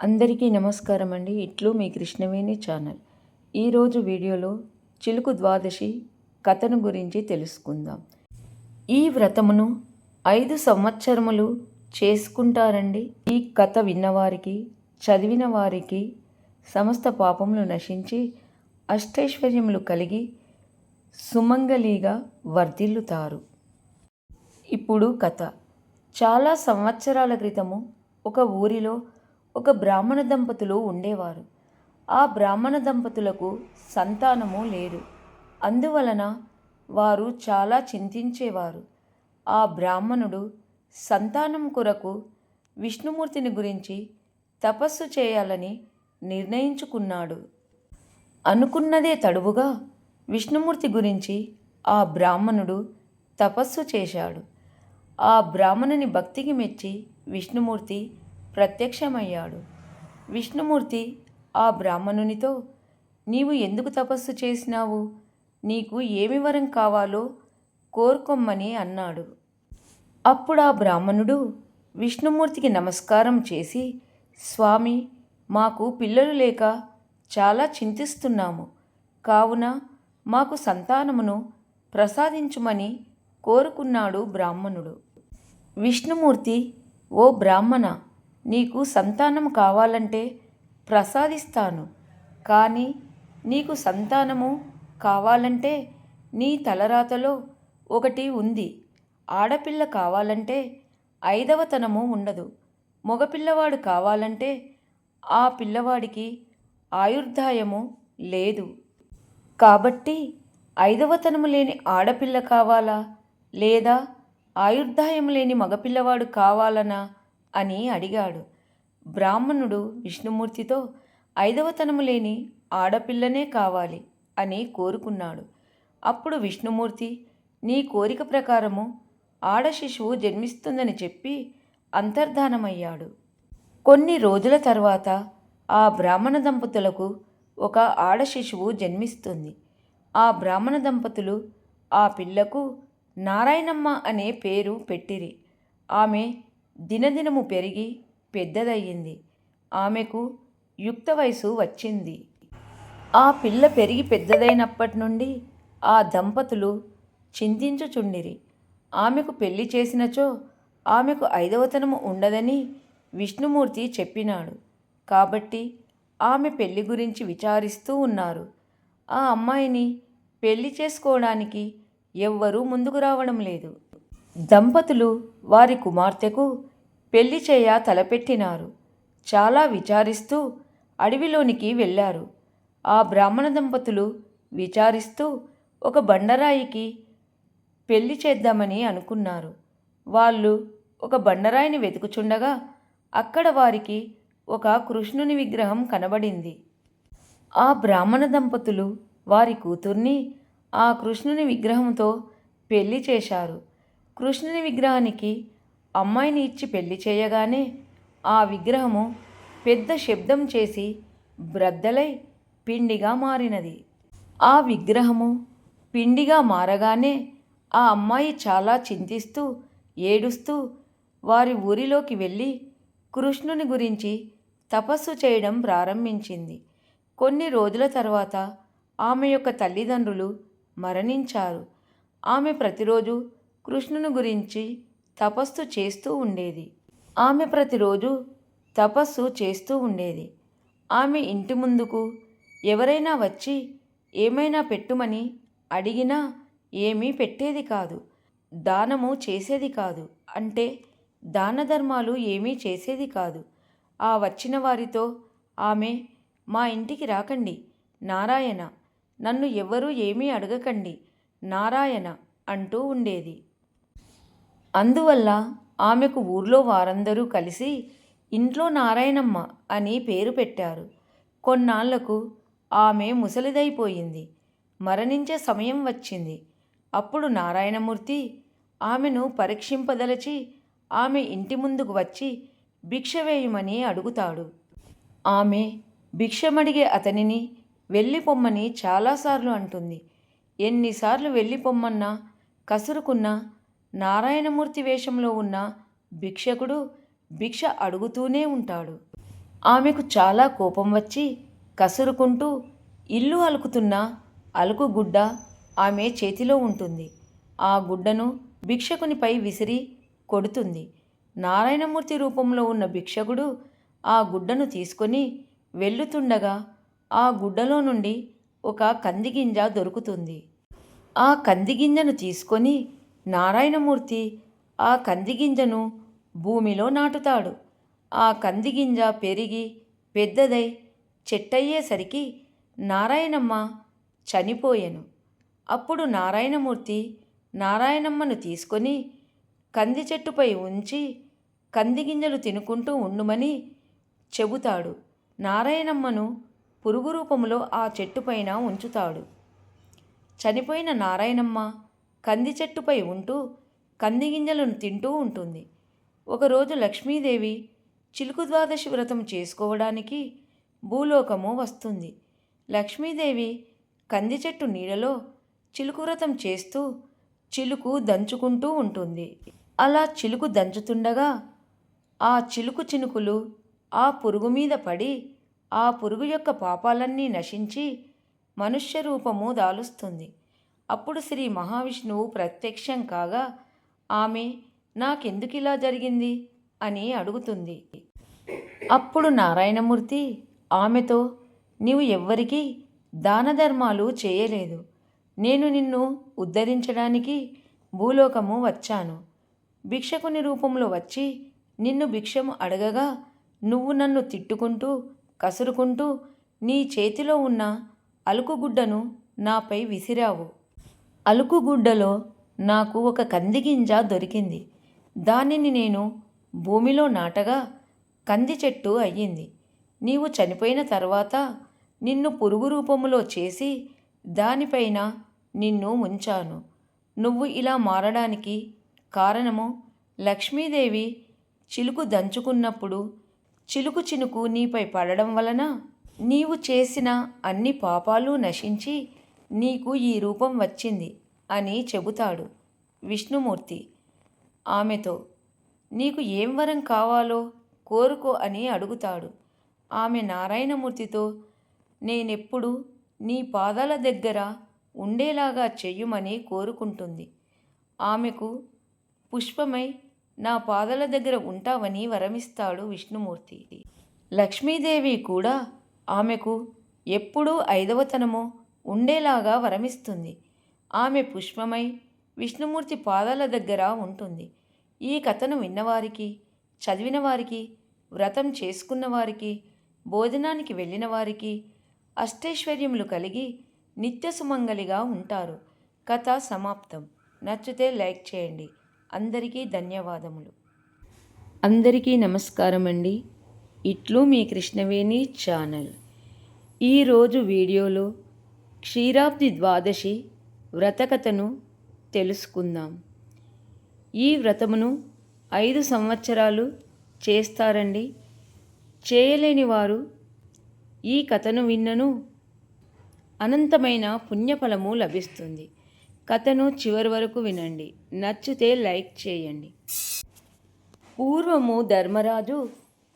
అందరికీ నమస్కారం అండి ఇట్లు మీ కృష్ణవేణి ఛానల్. ఈరోజు వీడియోలో చిలుకు ద్వాదశి కథను గురించి తెలుసుకుందాం. ఈ వ్రతమును ఐదు సంవత్సరములు చేసుకుంటారండి. ఈ కథ విన్నవారికి చదివిన వారికి సమస్త పాపములు నశించి అష్టైశ్వర్యములు కలిగి సుమంగళిగా వర్ధిల్లుతారు. ఇప్పుడు కథ. చాలా సంవత్సరాల క్రితము ఒక ఊరిలో ఒక బ్రాహ్మణ దంపతులు ఉండేవారు. ఆ బ్రాహ్మణ దంపతులకు సంతానము లేరు అందువలన వారు చాలా చింతించేవారు. ఆ బ్రాహ్మణుడు సంతానం కొరకు విష్ణుమూర్తిని గురించి తపస్సు చేయాలని నిర్ణయించుకున్నాడు. అనుకున్నదే తడువుగా విష్ణుమూర్తి గురించి ఆ బ్రాహ్మణుడు తపస్సు చేశాడు. ఆ బ్రాహ్మణుని భక్తికి మెచ్చి విష్ణుమూర్తి ప్రత్యక్షమయ్యాడు. విష్ణుమూర్తి ఆ బ్రాహ్మణునితో నీవు ఎందుకు తపస్సు చేసినావు? నీకు ఏమి వరం కావాలో కోరుకొమ్మని అన్నాడు. అప్పుడు ఆ బ్రాహ్మణుడు విష్ణుమూర్తికి నమస్కారం చేసి స్వామి మాకు పిల్లలు లేక చాలా చింతిస్తున్నాము. కావున మాకు సంతానమును ప్రసాదించుమని కోరుకున్నాడు బ్రాహ్మణుడు. విష్ణుమూర్తి ఓ బ్రాహ్మణ నీకు సంతానం కావాలంటే ప్రసాదిస్తాను. కానీ నీకు సంతానము కావాలంటే నీ తలరాతలో ఒకటి ఉంది. ఆడపిల్ల కావాలంటే ఐదవతనము ఉండదు. మగపిల్లవాడు కావాలంటే ఆ పిల్లవాడికి ఆయుర్దాయము లేదు. కాబట్టి ఐదవతనము లేని ఆడపిల్ల కావాలా? లేదా ఆయుర్దాయం లేని మగపిల్లవాడు కావాలనా? అని అడిగాడు. బ్రాహ్మణుడు విష్ణుమూర్తితో ఐదవతనము లేని ఆడపిల్లనే కావాలి అని కోరుకున్నాడు. అప్పుడు విష్ణుమూర్తి నీ కోరిక ప్రకారము ఆడ శిశువు జన్మిస్తుందని చెప్పి అంతర్ధానమయ్యాడు. కొన్ని రోజుల తర్వాత ఆ బ్రాహ్మణ దంపతులకు ఒక ఆడ శిశువు జన్మిస్తుంది. ఆ బ్రాహ్మణ దంపతులు ఆ పిల్లకు నారాయణమ్మ అనే పేరు పెట్టిరి. ఆమె దినదినము పెరిగి పెద్దదయ్యింది. ఆమెకు యుక్త వయసు వచ్చింది. ఆ పిల్ల పెరిగి పెద్దదైనప్పటి నుండి ఆ దంపతులు చింతించుచుండిరి. ఆమెకు పెళ్ళి చేసినచో ఆమెకు ఐదవతనము ఉండదని విష్ణుమూర్తి చెప్పినాడు. కాబట్టి ఆమె పెళ్ళి గురించి విచారిస్తూ ఉన్నారు. ఆ అమ్మాయిని పెళ్ళి చేసుకోవడానికి ఎవ్వరూ ముందుకు రావడం లేదు. దంపతులు వారి కుమార్తెకు పెళ్ళి చేయ తలపెట్టినారు. చాలా విచారిస్తూ అడవిలోనికి వెళ్ళారు. ఆ బ్రాహ్మణ దంపతులు విచారిస్తూ ఒక బండరాయికి పెళ్ళి చేద్దామని అనుకున్నారు. వాళ్ళు ఒక బండరాయిని వెతుకుచుండగా అక్కడ వారికి ఒక కృష్ణుని విగ్రహం కనబడింది. ఆ బ్రాహ్మణ దంపతులు వారి కూతుర్ని ఆ కృష్ణుని విగ్రహంతో పెళ్ళి చేశారు. కృష్ణుని విగ్రహానికి అమ్మాయిని ఇచ్చి పెళ్ళి చేయగానే ఆ విగ్రహము పెద్ద శబ్దం చేసి బ్రద్దలై పిండిగా మారినది. ఆ విగ్రహము పిండిగా మారగానే ఆ అమ్మాయి చాలా చింతిస్తూ ఏడుస్తూ వారి ఊరిలోకి వెళ్ళి కృష్ణుని గురించి తపస్సు చేయడం ప్రారంభించింది. కొన్ని రోజుల తర్వాత ఆమె యొక్క తల్లిదండ్రులు మరణించారు. ఆమె ప్రతిరోజు కృష్ణుని గురించి తపస్సు చేస్తూ ఉండేది. ఆమె ప్రతిరోజు తపస్సు చేస్తూ ఉండేది. ఆమె ఇంటి ముందుకు ఎవరైనా వచ్చి ఏమైనా పెట్టుమని అడిగినా ఏమీ పెట్టేది కాదు. దానము చేసేది కాదు. అంటే దాన ధర్మాలు ఏమీ చేసేది కాదు. ఆ వచ్చిన వారితో ఆమె మా ఇంటికి రాకండి. నారాయణ. నన్ను ఎవ్వరూ ఏమీ అడగకండి. నారాయణ అంటూ ఉండేది. అందువల్ల ఆమెకు ఊర్లో వారందరూ కలిసి ఇంట్లో నారాయణమ్మ అని పేరు పెట్టారు. కొన్నాళ్ళకు ఆమె ముసలిదైపోయింది. మరణించే సమయం వచ్చింది. అప్పుడు నారాయణమూర్తి ఆమెను పరీక్షింపదలచి ఆమె ఇంటి ముందుకు వచ్చి భిక్ష వేయమని అడుగుతాడు. ఆమె భిక్షమడిగే అతనిని వెళ్ళిపొమ్మని చాలాసార్లు అంటుంది. ఎన్నిసార్లు వెళ్ళిపొమ్మన్నా కసురుకున్న నారాయణమూర్తి వేషంలో ఉన్న భిక్షకుడు భిక్ష అడుగుతూనే ఉంటాడు. ఆమెకు చాలా కోపం వచ్చి కసురుకుంటూ ఇల్లు అలుకుతున్న అలుకు గుడ్డ ఆమె చేతిలో ఉంటుంది. ఆ గుడ్డను భిక్షకునిపై విసిరి కొడుతుంది. నారాయణమూర్తి రూపంలో ఉన్న భిక్షకుడు ఆ గుడ్డను తీసుకొని వెళ్ళుతుండగా ఆ గుడ్డలో నుండి ఒక కందిగింజ దొరుకుతుంది. ఆ కందిగింజను తీసుకొని నారాయణమూర్తి ఆ కందిగింజను భూమిలో నాటుతాడు. ఆ కందిగింజ పెరిగి పెద్దదై చెట్టయ్యేసరికి నారాయణమ్మ చనిపోయెను. అప్పుడు నారాయణమూర్తి నారాయణమ్మను తీసుకొని కంది చెట్టుపై ఉంచి కంది గింజలు తినుకుంటూ ఉండుమని చెబుతాడు. నారాయణమ్మను పురుగు రూపంలో ఆ చెట్టుపైన ఉంచుతాడు. చనిపోయిన నారాయణమ్మ కంది చెట్టుపై ఉంటూ కంది గింజలను తింటూ ఉంటుంది. ఒకరోజు లక్ష్మీదేవి చిలుకు ద్వాదశి వ్రతం చేసుకోవడానికి భూలోకము వస్తుంది. లక్ష్మీదేవి కంది చెట్టు నీడలో చిలుకు వ్రతం చేస్తూ చిలుకు దంచుకుంటూ ఉంటుంది. అలా చిలుకు దంచుతుండగా ఆ చిలుకు చినుకులు ఆ పురుగు మీద పడి ఆ పురుగు యొక్క పాపాలన్నీ నశించి మనుష్య రూపము దాలుస్తుంది. అప్పుడు శ్రీ మహావిష్ణువు ప్రత్యక్షం కాగా ఆమె నాకెందుకు ఇలా జరిగింది? అని అడుగుతుంది. అప్పుడు నారాయణమూర్తి ఆమెతో నీవు ఎవ్వరికీ దాన ధర్మాలు చేయలేదు. నేను నిన్ను ఉద్ధరించడానికి భూలోకము వచ్చాను. భిక్షకుని రూపంలో వచ్చి నిన్ను భిక్షము అడగగా నువ్వు నన్ను తిట్టుకుంటూ కసురుకుంటూ నీ చేతిలో ఉన్న అలుకుగుడ్డను నాపై విసిరావు. అలుకుగుడ్డలో నాకు ఒక కందిగింజ దొరికింది. దానిని నేను భూమిలో నాటగా కంది చెట్టు అయ్యింది. నీవు చనిపోయిన తర్వాత నిన్ను పురుగు రూపములో చేసి దానిపైన నిన్ను ఉంచాను నువ్వు ఇలా మారడానికి కారణము లక్ష్మీదేవి చిలుకు దంచుకున్నప్పుడు చిలుకు చినుకు నీపై పడడం వలన నీవు చేసిన అన్ని పాపాలు నశించి నీకు ఈ రూపం వచ్చింది అని చెబుతాడు విష్ణుమూర్తి. ఆమెతో నీకు ఏం వరం కావాలో కోరుకో అని అడుగుతాడు. ఆమె నారాయణమూర్తితో నేనెప్పుడు నీ పాదాల దగ్గర ఉండేలాగా చెయ్యమని కోరుకుంటుంది. ఆమెకు పుష్పమై నా పాదాల దగ్గర ఉంటావని వరమిస్తాడు విష్ణుమూర్తి. లక్ష్మీదేవి కూడా ఆమెకు ఎప్పుడూ ఐదవతనము ఉండేలాగా వరమిస్తుంది. ఆమె పుష్పమై విష్ణుమూర్తి పాదాల దగ్గర ఉంటుంది. ఈ కథను విన్నవారికి చదివిన వారికి వ్రతం చేసుకున్న వారికి భోజనానికి వెళ్ళిన వారికి అష్టైశ్వర్యములు కలిగి నిత్య సుమంగలిగా ఉంటారు. కథ సమాప్తం. నచ్చితే లైక్ చేయండి. అందరికీ ధన్యవాదములు. అందరికీ నమస్కారం అండి. ఇట్లు మీ కృష్ణవేణి ఛానల్. ఈరోజు వీడియోలో క్షీరాబ్ది ద్వాదశి వ్రతకథను తెలుసుకుందాం. ఈ వ్రతమును ఐదు సంవత్సరాలు చేస్తారండి. చేయలేని వారు ఈ కథను విన్నను అనంతమైన పుణ్యఫలము లభిస్తుంది. కథను చివరి వరకు వినండి. నచ్చితే లైక్ చేయండి. పూర్వము ధర్మరాజు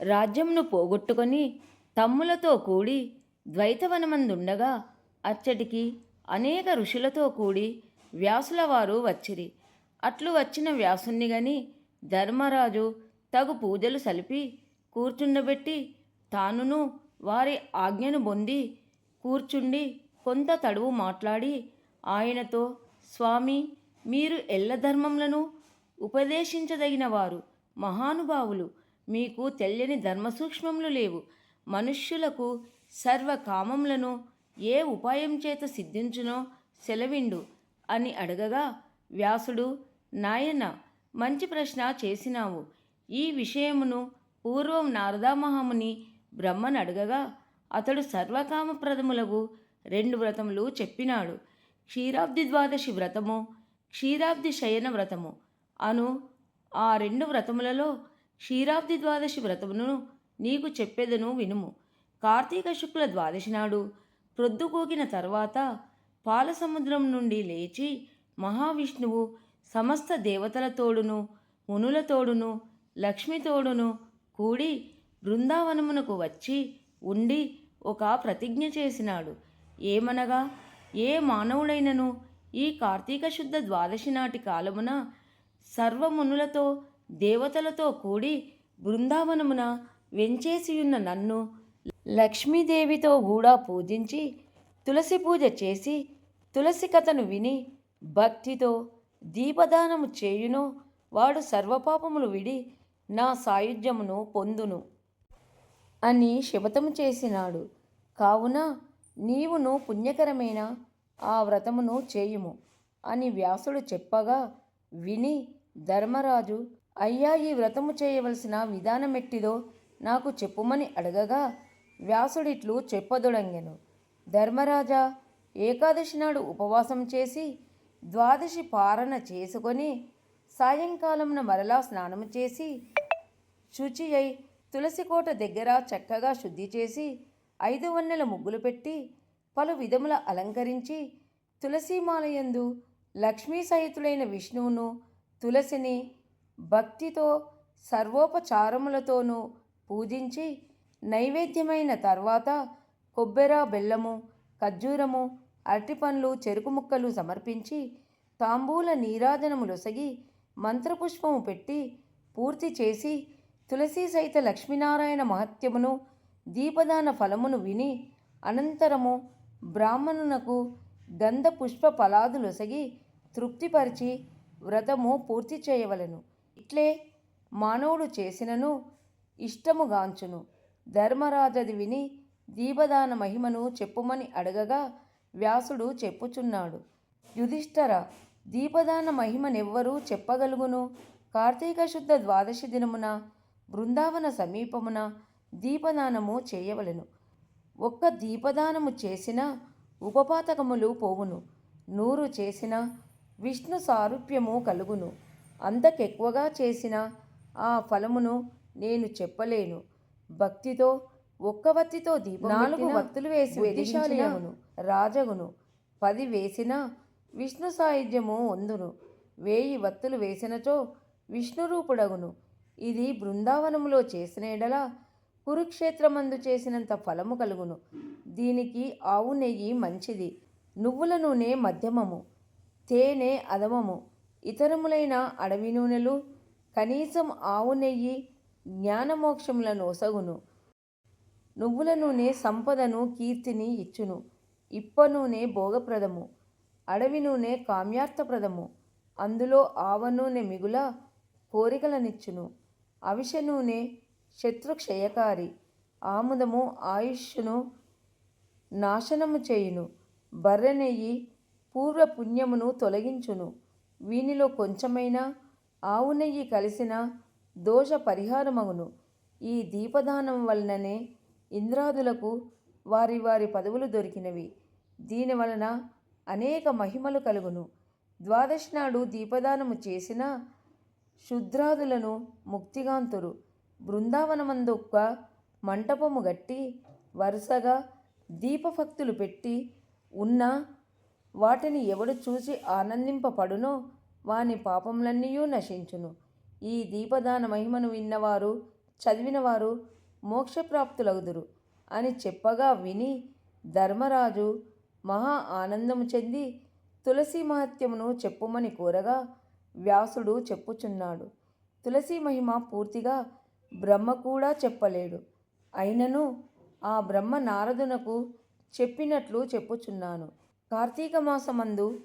రాజ్యంను పోగొట్టుకొని తమ్ములతో కూడి ద్వైతవనమందుండగా అచ్చటికి అనేక ఋషులతో కూడి వ్యాసుల వారు వచ్చిరి. అట్లు వచ్చిన వ్యాసుని గని ధర్మరాజు తగు పూజలు సలిపి కూర్చుండబెట్టి తానును వారి ఆజ్ఞను పొంది కూర్చుండి కొంత తడువు మాట్లాడి ఆయనతో స్వామి మీరు ఎల్ల ధర్మములను ఉపదేశించదగిన వారు మహానుభావులు. మీకు తెలియని ధర్మసూక్ష్మములు లేవు. మనుష్యులకు సర్వ కామములను ఏ ఉపాయం చేత సిద్ధించునో సెలవిండు అని అడగగా వ్యాసుడు నాయన మంచి ప్రశ్న చేసినావు. ఈ విషయమును పూర్వం నారదామహాముని బ్రహ్మను అడగగా అతడు సర్వకామప్రదములకు రెండు వ్రతములు చెప్పినాడు. క్షీరాబ్ది ద్వాదశి వ్రతము క్షీరాబ్ది శయన వ్రతము అను ఆ రెండు వ్రతములలో క్షీరాబ్ది ద్వాదశి వ్రతమును నీకు చెప్పేదను వినుము. కార్తీక శుక్ల ద్వాదశి నాడు ప్రొద్దుకోగిన తర్వాత పాలసముద్రం నుండి లేచి మహావిష్ణువు సమస్త దేవతల తోడును మునుల తోడును లక్ష్మి తోడును కూడి బృందావనమునకు వచ్చి ఉండి ఒక ప్రతిజ్ఞ చేసినాడు. ఏమనగా ఏ మానవుడైనను ఈ కార్తీక శుద్ధ ద్వాదశి నాటి కాలమున సర్వమునులతో దేవతలతో కూడి బృందావనమున వెంచేసియున్న నన్ను లక్ష్మీదేవితో కూడా పూజించి తులసి పూజ చేసి తులసి కథను విని భక్తితో దీపదానము చేయునో వాడు సర్వపాపములు విడి నా సాయుధ్యమును పొందును. అని శపథము చేసినాడు. కావున నీవును పుణ్యకరమైన ఆ వ్రతమును చేయుము అని వ్యాసుడు చెప్పగా విని ధర్మరాజు అయ్యా ఈ వ్రతము చేయవలసిన విధానమెట్టిదో నాకు చెప్పుమని అడగగా వ్యాసుడిట్లు చెప్పదొడంగెను. ధర్మరాజా ఏకాదశి నాడు ఉపవాసం చేసి ద్వాదశి పారణ చేసుకొని సాయంకాలమున మరలా స్నానము చేసి శుచి అయి తులసి కోట దగ్గర చక్కగా శుద్ధి చేసి ఐదు వన్నెల ముగ్గులు పెట్టి పలు విధముల అలంకరించి తులసీమాలయందు లక్ష్మీ సహితుడైన విష్ణువును తులసిని భక్తితో సర్వోపచారములతోనూ పూజించి నైవేద్యమైన తర్వాత కొబ్బెర బెల్లము ఖర్జూరము అరటిపండ్లు చెరుకు ముక్కలు సమర్పించి తాంబూల నీరాజనములొసగి మంత్రపుష్పము పెట్టి పూర్తి చేసి తులసి సహిత లక్ష్మీనారాయణ మహత్యమును దీపదాన ఫలమును విని అనంతరము బ్రాహ్మణునకు గంధ పుష్ప ఫలాదులొసగి తృప్తిపరిచి వ్రతము పూర్తి చేయవలెను. ఇట్లే మానవుడు చేసినను ఇష్టముగాంచును. ధర్మరాజది విని దీపదాన మహిమను చెప్పుమని అడగగా వ్యాసుడు చెప్పుచున్నాడు. యుధిష్ఠర దీపదాన మహిమనెవ్వరూ చెప్పగలుగును? కార్తీక శుద్ధ ద్వాదశి దినమున బృందావన సమీపమున దీపదానము చేయవలెను. ఒక్క దీపదానము చేసిన ఉపపాతకములు పోవును. నూరు చేసిన విష్ణు సారూప్యము కలుగును. అంతకెక్కువగా చేసిన ఆ ఫలమును నేను చెప్పలేను. భక్తితో ఒక్క వత్తితో దీపం నాలుగు వత్తులు వేసి వెదిశాలయమును రాజగును. పది వేసిన విష్ణు సాయుధ్యము వందును. వేయి వత్తులు వేసినచో విష్ణురూపుడగును. ఇది బృందావనములో చేసిన ఎడల కురుక్షేత్రమందు చేసినంత ఫలము కలుగును. దీనికి ఆవు నెయ్యి మంచిది. నువ్వుల నూనె మధ్యమము తేనె అధమము. ఇతరములైన అడవి నూనెలు కనీసం ఆవు నెయ్యి జ్ఞానమోక్షములను ఒసగును. నువ్వుల నూనె సంపదను కీర్తిని ఇచ్చును. ఇప్ప నూనె భోగప్రదము. అడవి నూనె కామ్యార్థప్రదము. అందులో ఆవ నూనె మిగుల కోరికలనిచ్చును. అవిష నూనె శత్రుక్షయకారి. ఆముదము ఆయుష్ను నాశనము చేయును. బర్రె నెయ్యి పూర్వ పుణ్యమును తొలగించును. వీనిలో కొంచెమైనా ఆవు నెయ్యి కలిసిన దోష పరిహారమగును ఈ దీపదానం వలననే ఇంద్రాదులకు వారి వారి పదవులు దొరికినవి. దీని వలన అనేక మహిమలు కలుగును. ద్వాదశి నాడు దీపదానము చేసిన శుద్రాదులను ముక్తిగాంతురు. బృందావనమందొక్క మంటపము గట్టి వరుసగా దీపభక్తులు పెట్టి ఉన్న వాటిని ఎవడు చూసి ఆనందింపపడునో వాని పాపములన్నీయూ నశించును. ఈ దీపదాన మహిమను విన్నవారు చదివినవారు మోక్షప్రాప్తులగుదురు. అని చెప్పగా విని ధర్మరాజు మహా ఆనందము చెంది తులసి మహత్యమును చెప్పుమని కోరగా వ్యాసుడు చెప్పుచున్నాడు. తులసి మహిమ పూర్తిగా బ్రహ్మ కూడా చెప్పలేడు. అయినను ఆ బ్రహ్మ నారదునకు చెప్పినట్లు చెప్పుచున్నాను. కార్తీక మాసమందు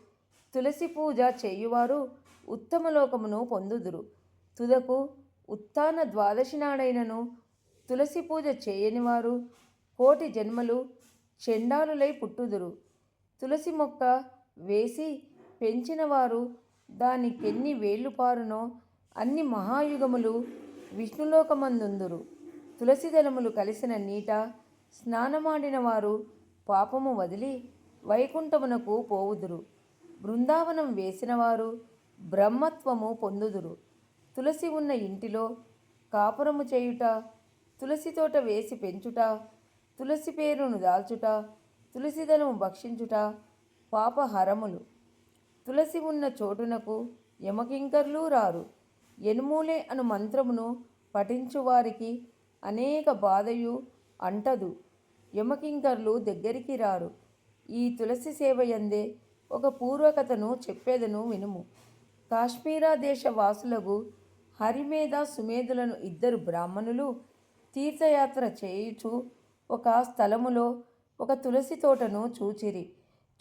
తులసి పూజ చేయువారు ఉత్తమ లోకమును పొందుదురు. తుదకు ఉత్తాన ద్వాదశి నాడైనను తులసి పూజ చేయనివారు కోటి జన్మలు చెండాలులై పుట్టుదురు. తులసి మొక్క వేసి పెంచినవారు దానికెన్ని వేళ్ళు పారునో అన్ని మహాయుగములు విష్ణులోకమందుందురు. తులసి దళములు కలిసిన నీట స్నానమాడిన వారు పాపము వదిలి వైకుంఠమునకు పోవుదురు. బృందావనం వేసినవారు బ్రహ్మత్వము పొందుదురు. తులసి ఉన్న ఇంటిలో కాపురము చేయుట తులసి తోట వేసి పెంచుట తులసి పేరును దాల్చుట తులసిదలము భక్షించుట పాపహరములు. తులసి ఉన్న చోటునకు యమకింకర్లు రారు. ఎనుమూలే అను మంత్రమును పఠించువారికి అనేక బాధయు అంటదు. యమకింకర్లు దగ్గరికి రారు. ఈ తులసి సేవయందే ఒక పూర్వకథను చెప్పేదను వినుము. కాశ్మీరా దేశ వాసులకు హరిమేధ సుమేధులను ఇద్దరు బ్రాహ్మణులు తీర్థయాత్ర చేయుచు ఒక స్థలములో ఒక తులసి తోటను చూచిరి.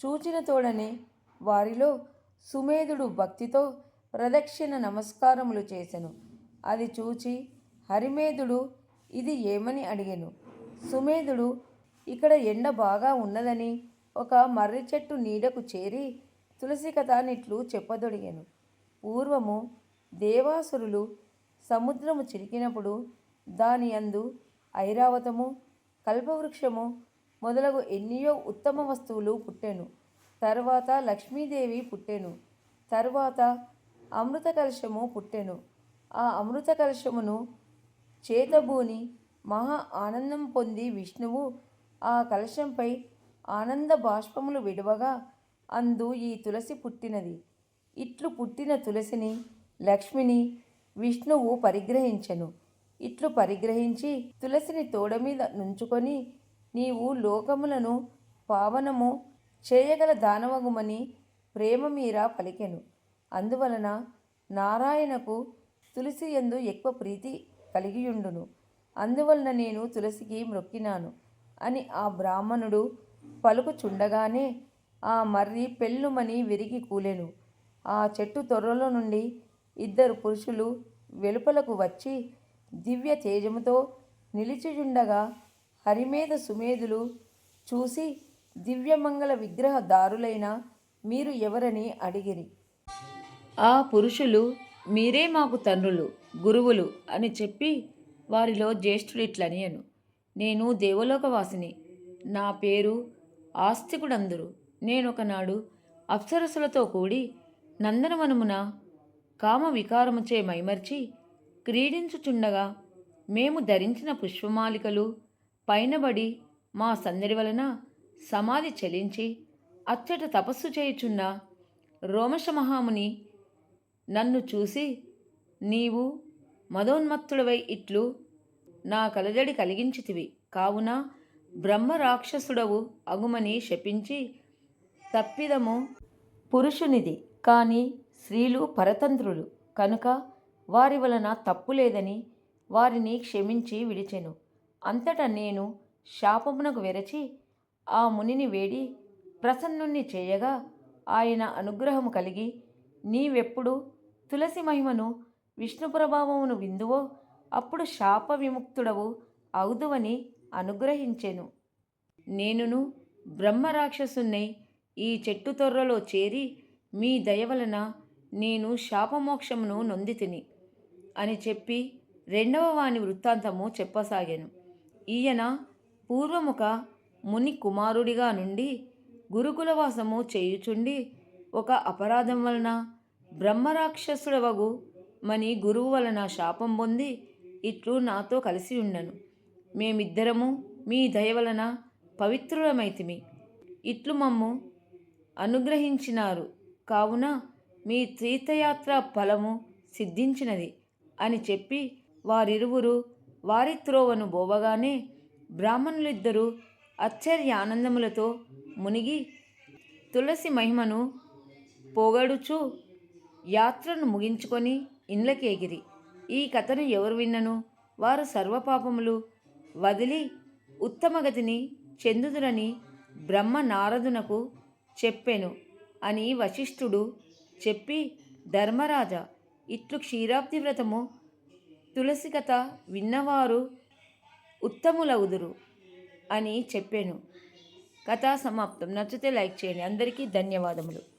చూచిన తోడనే వారిలో సుమేధుడు భక్తితో ప్రదక్షిణ నమస్కారములు చేసెను. అది చూచి హరిమేధుడు ఇది ఏమని అడిగెను? సుమేధుడు ఇక్కడ ఎండ బాగా ఉన్నదని ఒక మర్రి చెట్టు నీడకు చేరి తులసి కథానిట్లు చెప్పదొడిగాను. పూర్వము దేవాసురులు సముద్రము చిరికినప్పుడు దాని అందు ఐరావతము కల్పవృక్షము మొదలగు ఎన్నియో ఉత్తమ వస్తువులు పుట్టెను. తర్వాత లక్ష్మీదేవి పుట్టెను. తర్వాత అమృత కలశము పుట్టెను. ఆ అమృత కలశమును చేతబూని మహా ఆనందం పొంది విష్ణువు ఆ కలశంపై ఆనంద బాష్పములు విడవగా అందు ఈ తులసి పుట్టినది. ఇట్లు పుట్టిన తులసిని లక్ష్మిని విష్ణువు పరిగ్రహించెను. ఇట్లు పరిగ్రహించి తులసిని తోడ మీద నుంచుకొని నీవు లోకములను పావనము చేయగల దానవగుమని ప్రేమ మీర పలికెను. అందువలన నారాయణకు తులసి యందు ఎక్కువ ప్రీతి కలిగియుండును. అందువలన నేను తులసికి మ్రొక్కినాను అని ఆ బ్రాహ్మణుడు పలుకుచుండగానే ఆ మర్రి పెళ్ళుమని విరిగి కూలెను. ఆ చెట్టు తొర్రలో నుండి ఇద్దరు పురుషులు వెలుపలకు వచ్చి దివ్య తేజముతో నిలిచియుండగా హరిమేధ సుమేధులు చూసి దివ్యమంగళ విగ్రహదారులైన మీరు ఎవరని అడిగిరి. ఆ పురుషులు మీరే మాకు తండ్రులు గురువులు అని చెప్పి వారిలో జ్యేష్ఠుడిట్లనియను నేను దేవలోకవాసిని. నా పేరు ఆస్తికుడందురు. నేనొకనాడు అప్సరసులతో కూడి నందనవనమున కామ వికారముచే మైమర్చి క్రీడించుచుండగా మేము ధరించిన పుష్పమాలికలు పైనబడి మా సందడి వలన సమాధి చలించి అచ్చట తపస్సు చేయుచున్న రోమశమహాముని నన్ను చూసి నీవు మదోన్మత్తుడవై ఇట్లు నా కలజడి కలిగించితివి. కావున బ్రహ్మ రాక్షసుడవు అగుమని శపించి తప్పిదము పురుషునిది. కానీ స్త్రీలు పరతంత్రులు. కనుక వారి వలన తప్పు లేదని వారిని క్షమించి విడిచెను. అంతటా నేను శాపమునకు వెరచి ఆ మునిని వేడి ప్రసన్నుణ్ణి చేయగా ఆయన అనుగ్రహము కలిగి నీవెప్పుడు తులసి మహిమను విష్ణు ప్రభావమును విందువో అప్పుడు శాప విముక్తుడవు అవుదువని అనుగ్రహించెను. నేనును బ్రహ్మరాక్షసున్నై ఈ చెట్టు తొర్రలో చేరి మీ దయ వలన నేను శాపమోక్షమును నొందితిని అని చెప్పి రెండవ వాని వృత్తాంతము చెప్పసాగాను. ఈయన పూర్వముక ముని కుమారుడిగా నుండి గురుకులవాసము చేయుచుండి ఒక అపరాధం వలన బ్రహ్మరాక్షసుడవగు మని గురువు వలన శాపం పొంది ఇట్లు నాతో కలిసి ఉండను. మేమిద్దరము మీ దయ వలన పవిత్రులమైతిమి. ఇట్లు మమ్ము అనుగ్రహించినారు. కావున మీ తీర్థయాత్ర ఫలము సిద్ధించినది అని చెప్పి వారిరువురు వారి త్రోవను బోవగానే బ్రాహ్మణులిద్దరూ ఆశ్చర్య ఆనందములతో మునిగి తులసి మహిమను పోగడుచు యాత్రను ముగించుకొని ఇండ్లకి ఎగిరి. ఈ కథను ఎవరు విన్నను? వారు సర్వపాపములు వదిలి ఉత్తమగతిని చెందుదురని బ్రహ్మ నారదునకు చెప్పెను అని వశిష్ఠుడు చెప్పి ధర్మరాజా ఇట్లు క్షీరాబ్ది వ్రతము తులసి కథ విన్నవారు ఉత్తములవుదురు అని చెప్పాను. కథా సమాప్తం. నచ్చితే లైక్ చేయండి. అందరికీ ధన్యవాదములు.